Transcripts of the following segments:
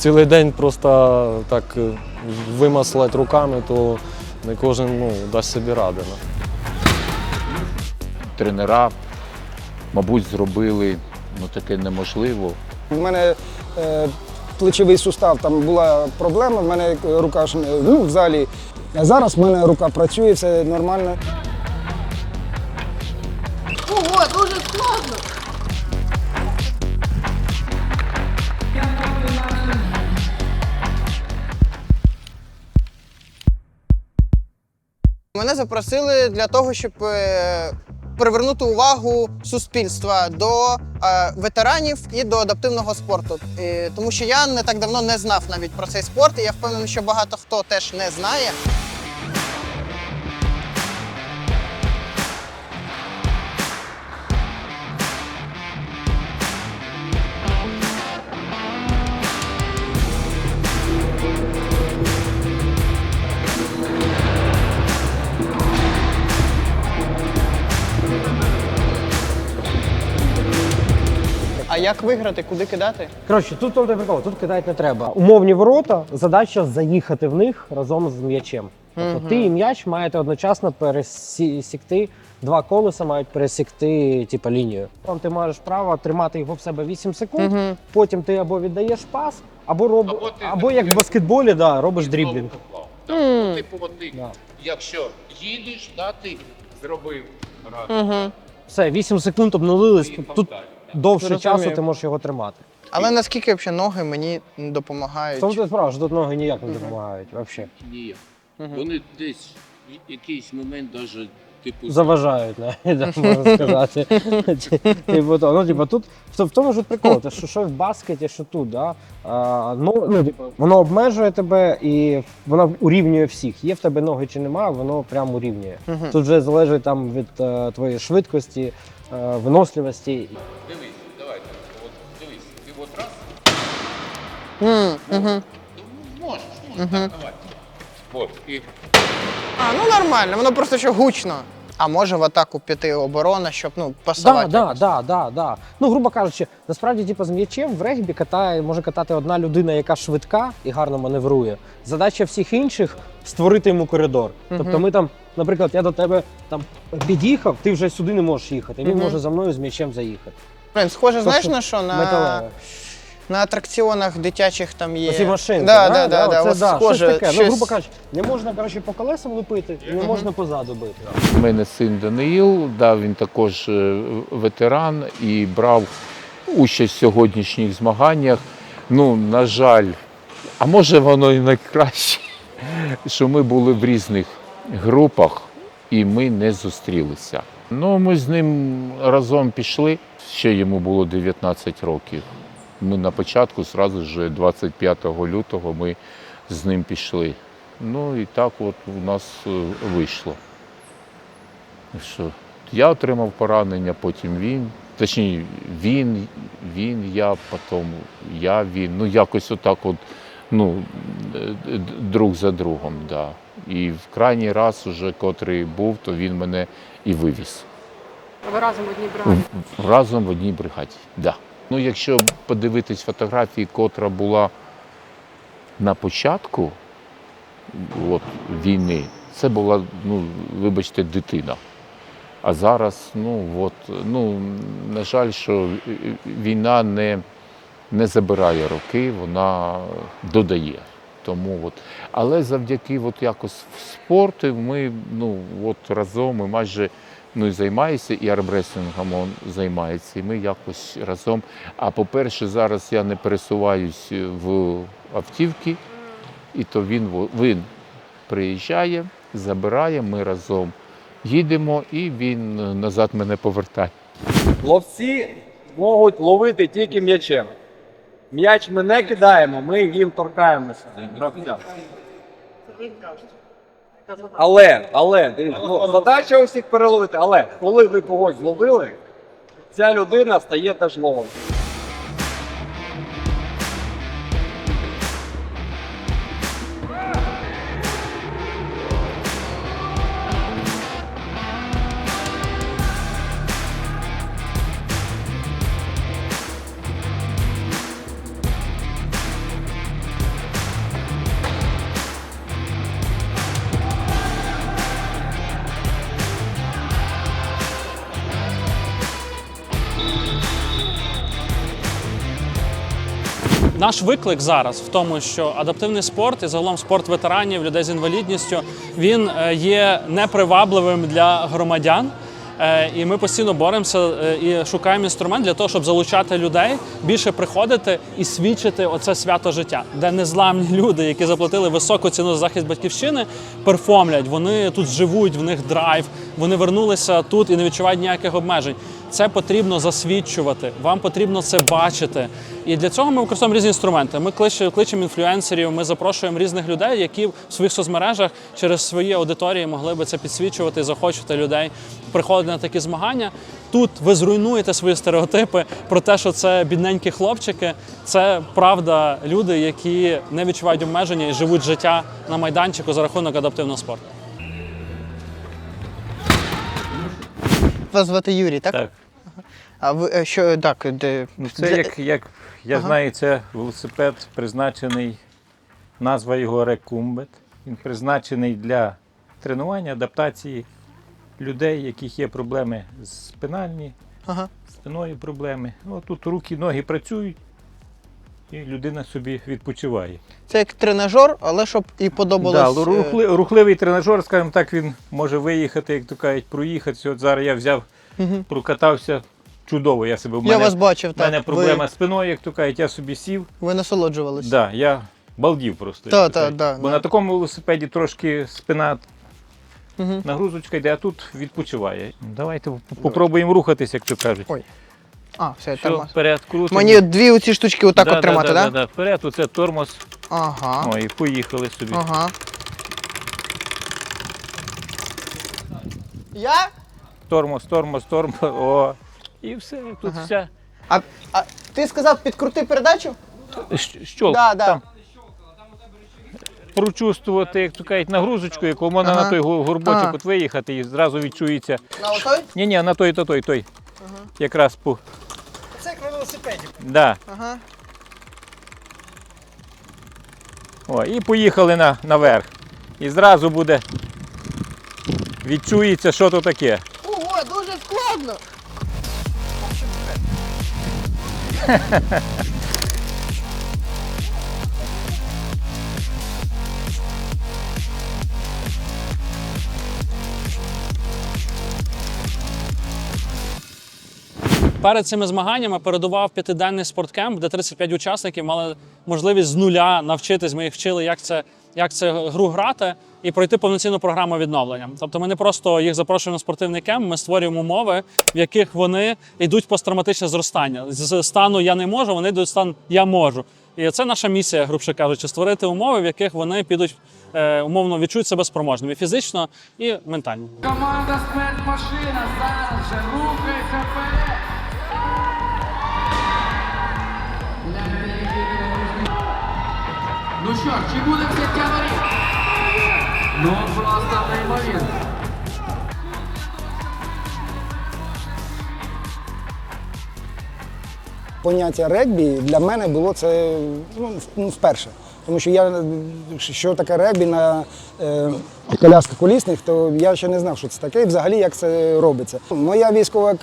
Цілий день просто так е, вимаслати руками, то не кожен ну, дасть собі ради. ну. Тренера, мабуть, зробили ну, таке неможливо. У мене е, плечовий сустав, там була проблема, в мене рука ж ну, в залі. А зараз в мене рука працює, все нормально. Мене запросили для того, щоб е, привернути увагу суспільства до е, ветеранів і до адаптивного спорту. Тому що я не так давно не знав навіть про цей спорт, і я впевнений, що багато хто теж не знає. Як виграти, куди кидати? Коротше, тут там прикол, тут кидати не треба. Умовні ворота, задача заїхати в них разом з м'ячем. Тобто ти і м'яч маєте одночасно пересікти, два колеса мають пересікти типу, лінію. Там ти маєш право тримати його в себе 8 секунд, потім ти або віддаєш пас, або роб... Або або, ти як в баскетболі, да, робиш дріблінг. Так, типу, от ти, Да. якщо їдеш, да, ти зробив раз. Все, 8 секунд обнулились, тут. Довше часу ти можеш його тримати. Але наскільки взагалі ноги мені В допомагають? тому ти справа, що тут ноги ніяк не допомагають взагалі. Ні. Вони десь в якийсь момент навіть типу заважають, навіть, можна сказати. Типу, то, ну, типу, тут в, в тому ж прикол, те, що, що в баскеті, що тут, да? а, ну, ну, типу, воно обмежує тебе і воно урівнює всіх. Є в тебе ноги чи немає, воно прямо урівнює. Мгм. Тут вже залежить там від е, твоєї швидкості, виносливості. Дивись, давайте. От дивись, ти от раз, Mm, угу. Можеш, можеш, угу. так, давай. От, і А, ну нормально, воно просто ще гучно. А може в атаку піти оборона, щоб ну, пасувати. Да, да, якось? да, да, да. Ну, грубо кажучи, насправді, типу, з м'ячем в регбі катає, може катати одна людина, яка швидка і гарно маневрує. Задача всіх інших створити йому коридор. Тобто, ми там, наприклад, я до тебе там під'їхав, ти вже сюди не можеш їхати. Він Мгм. може за мною з м'ячем заїхати. Блін, схоже, знаєш Тобто на що? На, Металеве. На атракціонах дитячих там є. Оці машинки. Да, да, да, да, да, схоже, щось таке. щось- Ну, грубо кажучи, не можна коротше, по колесам лупити, і не можна позаду бити. У мене син Даниїл, да, він також е, ветеран і брав участь в сьогоднішніх змаганнях. Ну, на жаль, а може воно і найкраще, що ми були в різних групах і ми не зустрілися. Ну, ми з ним разом пішли, ще йому було 19 років. Ми на початку, зразу ж 25 лютого, ми з ним пішли. Ну і так от у нас е, вийшло. Що я отримав поранення, потім він. Точніше, він, він, я, потім я, він. Ну, якось отак от, ну, е, друг за другом, да. І в крайній раз, уже, котрий був, то він мене і вивіз. Ви разом в одній бригаді. Разом в одній бригаді. Да. Ну, якщо подивитись фотографії, котра була на початку от, війни, це була, ну, вибачте, дитина. А зараз, ну, от, ну, на жаль, що війна не, не забирає роки, вона додає. Тому от. Але завдяки от якось спорту ми ну, от разом ми майже ну, і займаюся, і армресингом он займається, і ми якось разом. А по-перше, зараз я не пересуваюсь в автівки, і то він, во- він приїжджає, забирає, ми разом їдемо, і він е, назад мене повертає. Ловці можуть ловити тільки м'ячем. М'яч ми не кидаємо, ми їм торкаємося. Але, але, ну, задача усіх переловити. Але коли ви когось зловили, ця людина стає теж ловом. Наш виклик зараз в тому, що адаптивний спорт і загалом спорт ветеранів, людей з інвалідністю, він е, є непривабливим для громадян. Е, І ми постійно боремося е, і шукаємо інструмент для того, щоб залучати людей, більше приходити і свідчити оце свято життя, де незламні люди, які заплатили високу ціну за захист батьківщини, перформлять. Вони тут живуть, в них драйв, вони вернулися тут і не відчувають ніяких обмежень. Це потрібно засвідчувати. Вам потрібно це бачити. І для цього ми використовуємо різні інструменти. Ми кличемо, інфлюенсерів, ми запрошуємо різних людей, які в своїх соцмережах через свої аудиторії могли би це підсвічувати, і захочувати людей приходити на такі змагання. Тут ви зруйнуєте свої стереотипи про те, що це бідненькі хлопчики. Це правда люди, які не відчувають обмеження і живуть життя на майданчику за рахунок адаптивного спорту. Вас звати Юрій, так? Так. А ви е, що так, де Ну, це для- як, як я Ага. знаю, це велосипед призначений, назва його рекумбет. Він призначений для тренування, адаптації людей, яких є проблеми з спинальні, Ага. спиною проблеми. Ну, тут руки, ноги працюють, і людина собі відпочиває. Це як тренажер, але щоб і подобалось. Да, е, рухли, рухливий тренажер, скажімо так, він може виїхати, як то кажуть, проїхатися. От зараз я взяв, Мгм. прокатався чудово. Я себе в Я вас бачив, так. мене проблема з спиною, як то кажуть, я собі сів. Ви, ви насолоджувались. Да, я балдів просто. Та, то та, Бо да. на такому велосипеді трошки спина Мгм. нагрузочка йде, а тут відпочиває. Давайте попробуємо рухатись, як то кажуть. Ой, А, все, Все, тормоз. вперед, крутимо. Мені дві оці штучки отак да, от тримати, да, так? да, да, Вперед, оце тормоз. Ага. О, і поїхали собі. Ага. Я? Тормоз, тормоз, тормоз. О. І все, тут Ага. вся. А, а ти сказав підкрути передачу? Щ- Щолк, Да, да. там. Прочувствувати, як то кажуть, нагрузочку, яку можна Ага. на той гу- горбочок Ага. от виїхати і зразу відчується. На отой? Ні, ні, на той, то той, той. Якраз по. Це як на велосипеді. Да. Ага. О, і поїхали на, наверх. І зразу буде. Відчується, що то таке. Ого, дуже складно. Перед цими змаганнями передував п'ятиденний спорткемп, де 35 учасників мали можливість з нуля навчитись. Ми їх вчили, як це, як це гру грати і пройти повноцінну програму відновлення. Тобто ми не просто їх запрошуємо на спортивний кемп, ми створюємо умови, в яких вони йдуть в посттравматичне зростання. З стану я не можу, вони йдуть стан я можу. І це наша місія, грубше кажучи, створити умови, в яких вони підуть е, умовно відчують себе спроможними фізично і ментально. Команда спецмашина зараз же рухається вперед. Ну що, чи буде взяття воріт? Ну просто неймовірно. Поняття регбі для мене було це ну, ну, вперше. Тому що я що таке регбі на е, колясках колісних, то я ще не знав, що це таке і взагалі як це робиться. Моя військова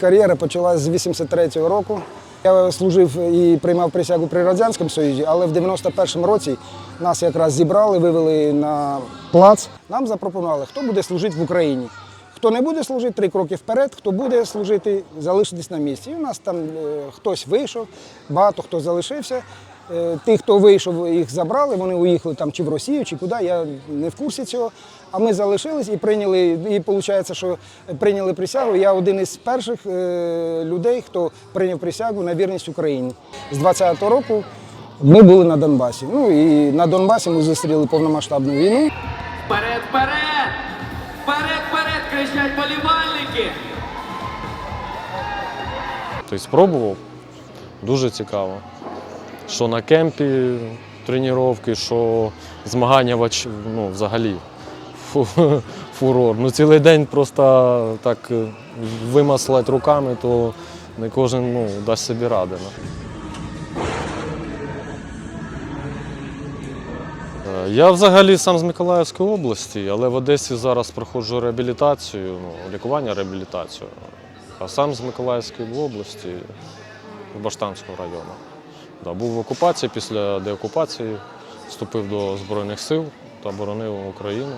кар'єра почалася з 83-го року. Я служив і приймав присягу при Радянському Союзі, але в 91-му році нас якраз зібрали, вивели на плац. Нам запропонували, хто буде служити в Україні. Хто не буде служити три кроки вперед, хто буде служити, залишитись на місці. І у нас там е, хтось вийшов, багато хто залишився. Е, Тих, хто вийшов, їх забрали, вони уїхали там чи в Росію, чи куди, я не в курсі цього. А ми залишились і прийняли, і виходить, що прийняли присягу. Я один із перших е, людей, хто прийняв присягу на вірність Україні. З 20-го року ми були на Донбасі. Ну і на Донбасі ми зустріли повномасштабну війну. Вперед, вперед! Вперед, вперед! кричать болівальники! Тобто спробував. Дуже цікаво. Що на кемпі тренування, що змагання ну, взагалі фурор. Ну, цілий день просто так е, вимаслати руками, то не кожен ну, дасть собі ради. ну. Е, Я взагалі сам з Миколаївської області, але в Одесі зараз проходжу реабілітацію, ну, лікування реабілітацію. А сам з Миколаївської області, з Баштанського району. Да, був в окупації, після деокупації вступив до Збройних сил та боронив Україну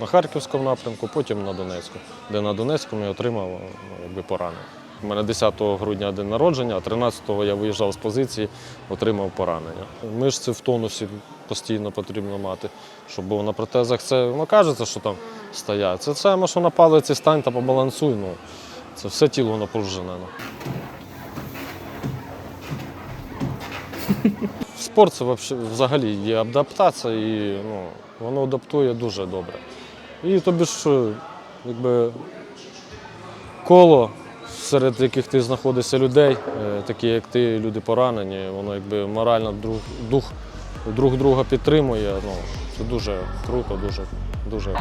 на Харківському напрямку, потім на Донецьку, де на Донецькому я отримав ну, якби, поранення. У мене 10 грудня день народження, а 13-го я виїжджав з позиції, отримав поранення. Мишці в тонусі постійно потрібно мати, щоб було на протезах. Це воно кажеться, що там стоять. Це саме, що на палиці стань та побалансуй. Ну, це все тіло напружене. ну. Спорт це взагалі є адаптація і ну, воно адаптує дуже добре. І тобі ж е, якби коло, серед яких ти знаходишся людей, е, такі як ти, люди поранені, воно якби морально друг, дух, друг друга підтримує. Ну, це дуже круто, дуже, дуже.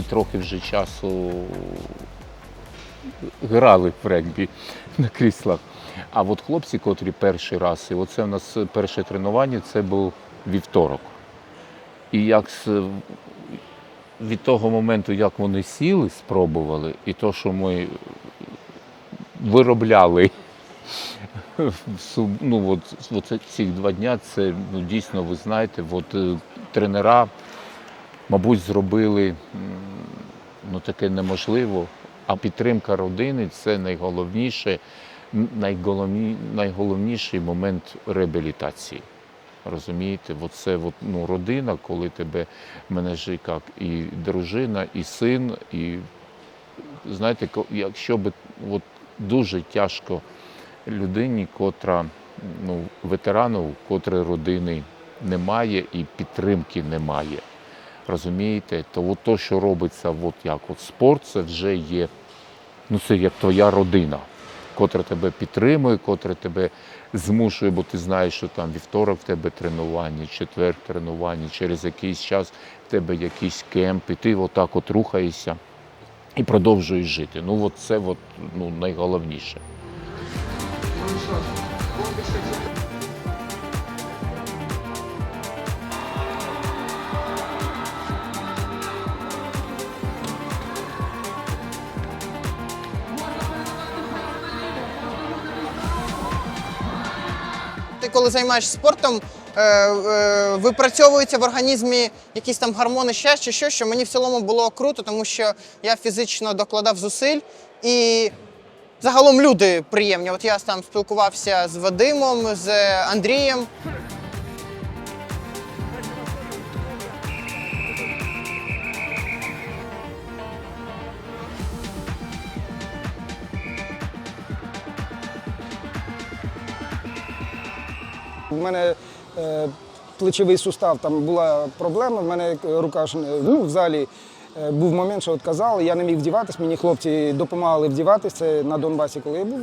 Ми трохи вже часу грали в регбі на кріслах. А от хлопці, котрі перший раз, і оце у нас перше тренування, це був вівторок. І як від того моменту, як вони сіли, спробували, і то, що ми виробляли ну, от, от ці два дня, це ну, дійсно, ви знаєте, от, е, тренера, мабуть, зробили ну, таке неможливо. А підтримка родини це найголовніше, найголовні, найголовніший момент реабілітації. Розумієте, от це от, ну, родина, коли тебе мене ж як і дружина, і син, і знаєте, якщо би от дуже тяжко людині, котра ну, ветерану, котрої родини немає і підтримки немає. Розумієте? То от то, що робиться, от як от спорт, це вже є, ну це як твоя родина, котра тебе підтримує, котра тебе змушує, бо ти знаєш, що там вівторок в тебе тренування, четвер тренування, через якийсь час в тебе якийсь кемп, і ти отак от рухаєшся і продовжуєш жити. Ну, от це от, ну, найголовніше. Займаєшся спортом, е, е, випрацьовуються в організмі якісь там гормони ще що, що мені в цілому було круто, тому що я фізично докладав зусиль і загалом люди приємні. От я там спілкувався з Вадимом, з Андрієм. У мене е, плечовий сустав, там була проблема, в мене рука ж, ну, взагалі був момент, що відказали, я не міг вдіватись, мені хлопці допомагали вдіватись, це на Донбасі, коли я був,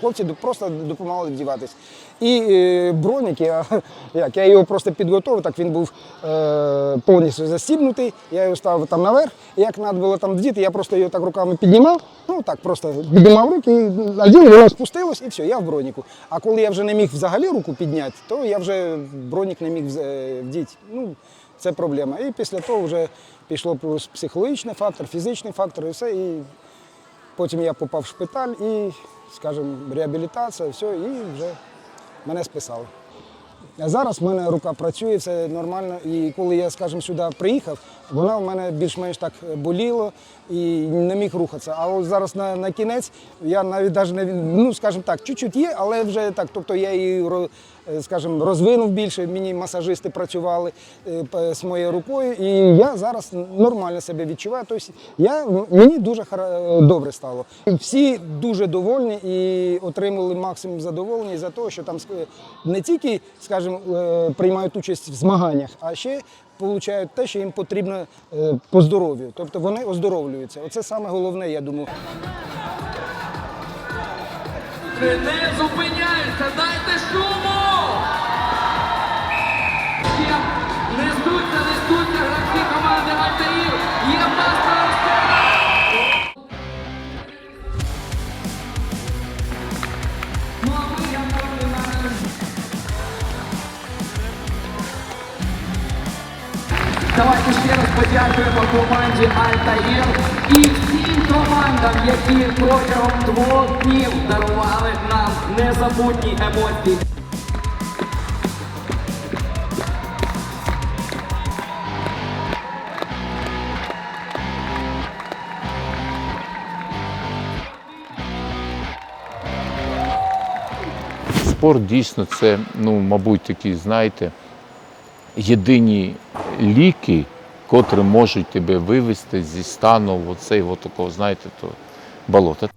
хлопці просто допомагали вдіватись. І е, бронік, я, як, я його просто підготував, так він був е, повністю застібнутий, я його ставив там наверх, і як треба було там вдіти, я просто його так руками піднімав, ну так просто піднімав руки, надів, воно спустилось і все, я в броніку. А коли я вже не міг взагалі руку підняти, то я вже бронік не міг е, вдіти. Ну, це проблема. І після того вже пішло плюс психологічний фактор, фізичний фактор і все. І потім я попав в шпиталь і, скажімо, реабілітація, все, і вже мене списали. А зараз в мене рука працює, все нормально. І коли я, скажімо, сюди приїхав, вона в мене більш-менш так боліло і не міг рухатися. А от зараз на, на кінець я навіть навіть не ну, скажімо так, чуть-чуть є, але вже так. Тобто я її скажімо, розвинув більше. Мені масажисти працювали е, з моєю рукою, і я зараз нормально себе відчуваю. Тобто я мені дуже хара- добре стало. Всі дуже довольні і отримали максимум задоволення за того, що там не тільки, скажімо, е, приймають участь в змаганнях, а ще получають те, що їм потрібно е, по здоров'ю. Тобто вони оздоровлюються. Оце саме головне, я думаю. Люди не зупиняються, дайте шуму! Не здуться, не здуться, гравці команди Альтаїр! Є Давайте ще раз подякуємо команді Альтаїр які протягом двох днів дарували нам незабутні емоції. Спорт дійсно це, ну, мабуть, такі, знаєте, єдині ліки, котрі можуть тебе вивести зі стану оцей, такого, знаєте, то болота.